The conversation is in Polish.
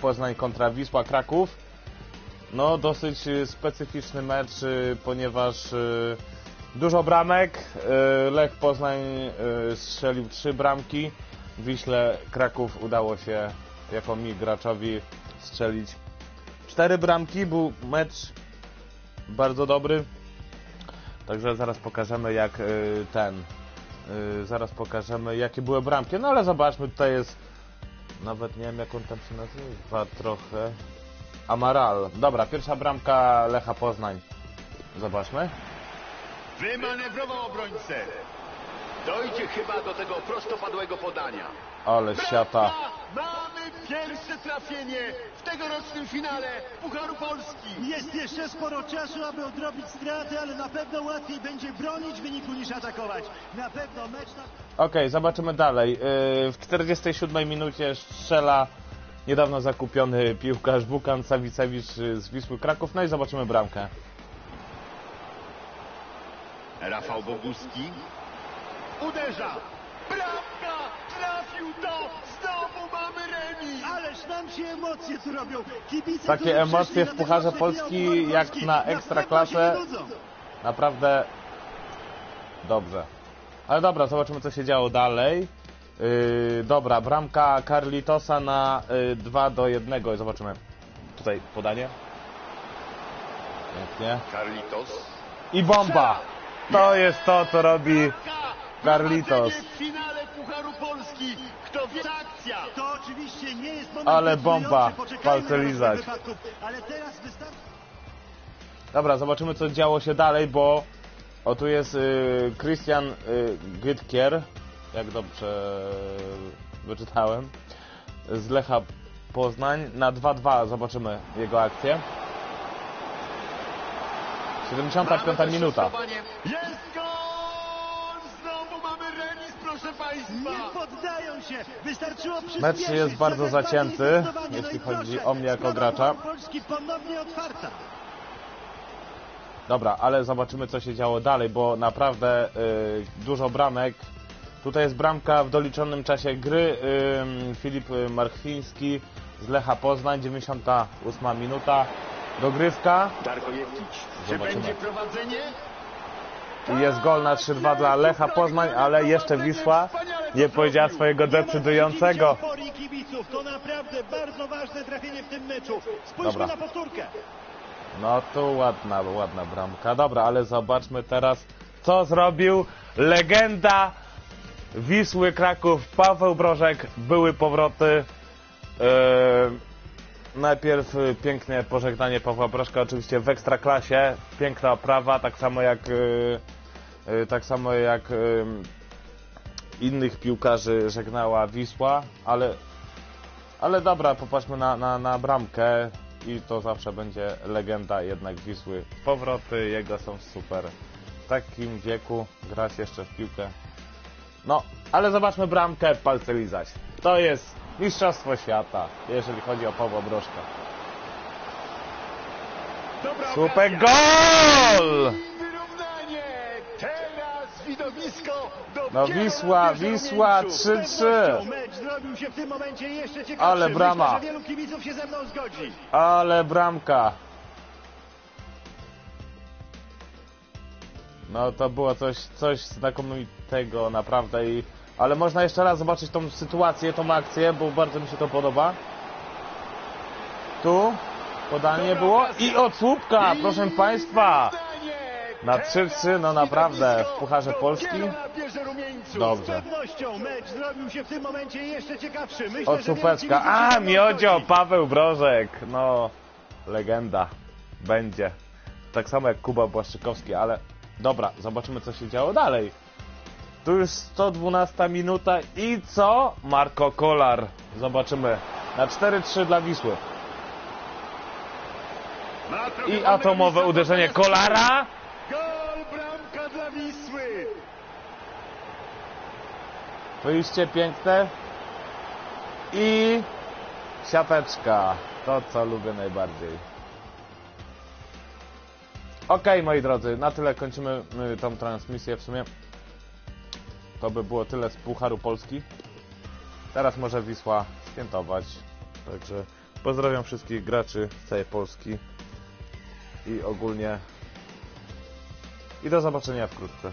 Poznań kontra Wisła Kraków. No, dosyć y, specyficzny mecz, y, ponieważ y, dużo bramek. Lech Poznań strzelił trzy bramki. Wiśle Kraków udało się jako mi graczowi strzelić cztery bramki. Był mecz bardzo dobry. Także zaraz pokażemy jak ten. Zaraz pokażemy jakie były bramki. No ale zobaczmy, tutaj jest nawet nie wiem jak on tam się nazywa trochę. Amaral. Dobra, pierwsza bramka Lecha Poznań. Zobaczmy. Wymanewrował obrońcę. Dojdzie chyba do tego prostopadłego podania. Ale siata. Mamy pierwsze trafienie w tegorocznym finale Pucharu Polski. Jest jeszcze sporo czasu, aby odrobić straty, ale na pewno łatwiej będzie bronić wyniku niż atakować. Na pewno mecz na... Okej, zobaczymy dalej. Yy, w 47 minucie strzela niedawno zakupiony piłkarz Bukan Sawicewicz y, z Wisły Kraków. No i zobaczymy bramkę. Rafał Boguski uderza. Bramka! Trafił to! Znowu mamy remis! Ależ nam się emocje tu robią. Kibice, Takie emocje w Pucharze Polski, jak na Ekstraklasę. Naprawdę dobrze. Ale dobra, zobaczymy co się działo dalej. Yy, dobra, bramka Carlitosa na yy, 2 do 1. Zobaczymy. Tutaj podanie. Pięknie. Carlitos. I bomba! To jest to, co robi Bramka! Carlitos. Prowadzenie w finale Pucharu Polski. Kto wie, akcja! To oczywiście nie jest moment Ale bomba. Palce lizać. wypadków. Ale teraz wystarczy... Dobra, zobaczymy co działo się dalej, bo o tu jest y, Christian y, Gytkier, jak dobrze wyczytałem, z Lecha Poznań na 2-2. Zobaczymy jego akcję. 75 Mamy minuta. Jest gol! Proszę Państwa! Nie poddają się. Wystarczyło. Mecz jest bardzo zacięty, zdecydowanie. jeśli chodzi o mnie jako gracza. Polski ponownie otwarta. Dobra, ale zobaczymy co się działo dalej, bo naprawdę y, dużo bramek. Tutaj jest bramka w doliczonym czasie gry. Y, Filip Marchwiński z Lecha Poznań, 98 minuta. Dogrywka Darko Jewkić. Czy będzie prowadzenie? I jest gol na 3-2 dla Lecha Poznań, ale jeszcze Wisła nie powiedziała swojego decydującego. To naprawdę bardzo ważne trafienie w tym meczu. Spójrzmy na powtórkę. No tu ładna, ładna bramka. Dobra, ale zobaczmy teraz, co zrobił legenda Wisły Kraków, Paweł Brożek. Były powroty. Eee, najpierw y, piękne pożegnanie Pawła Brożka, oczywiście w ekstraklasie. Piękna oprawa, tak samo jak y, y, tak samo jak innych piłkarzy żegnała Wisła, ale ale dobra, popatrzmy na, na, na bramkę i to zawsze będzie legenda jednak Wisły. Powroty jego są super. W takim wieku grać jeszcze w piłkę. No, ale zobaczmy bramkę, palce lizać. To jest Mistrzostwo Świata, jeżeli chodzi o Pawła. Dobra Super gol! No Wisła, Wisła rumieńców. 3-3. Mecz zrobił się w tym momencie jeszcze ciekawszy. Ale brama. Ale bramka. No to było coś, coś znakomitego naprawdę i... Ale można jeszcze raz zobaczyć tą sytuację, tą akcję, bo bardzo mi się to podoba. Tu podanie było i od słupka, proszę Państwa. Na 3-3, no naprawdę, w Pucharze Polski. Dobrze. Od słupeczka. A, Miodzio. Paweł Brożek. No, legenda. Będzie. Tak samo jak Kuba Błaszczykowski, ale dobra, zobaczymy co się działo dalej. Tu już 112 minuta i co? Marko Kolar. Zobaczymy. Na 4-3 dla Wisły. I atomowe uderzenie Kolara. Gol, bramka dla Wisły! Wyjście piękne. I siateczka. To, co lubię najbardziej. Okej, moi drodzy, na tyle kończymy y, tą transmisję w sumie. To by było tyle z Pucharu Polski. Teraz może Wisła świętować. Także Pozdrawiam wszystkich graczy z całej Polski i ogólnie. I do zobaczenia wkrótce.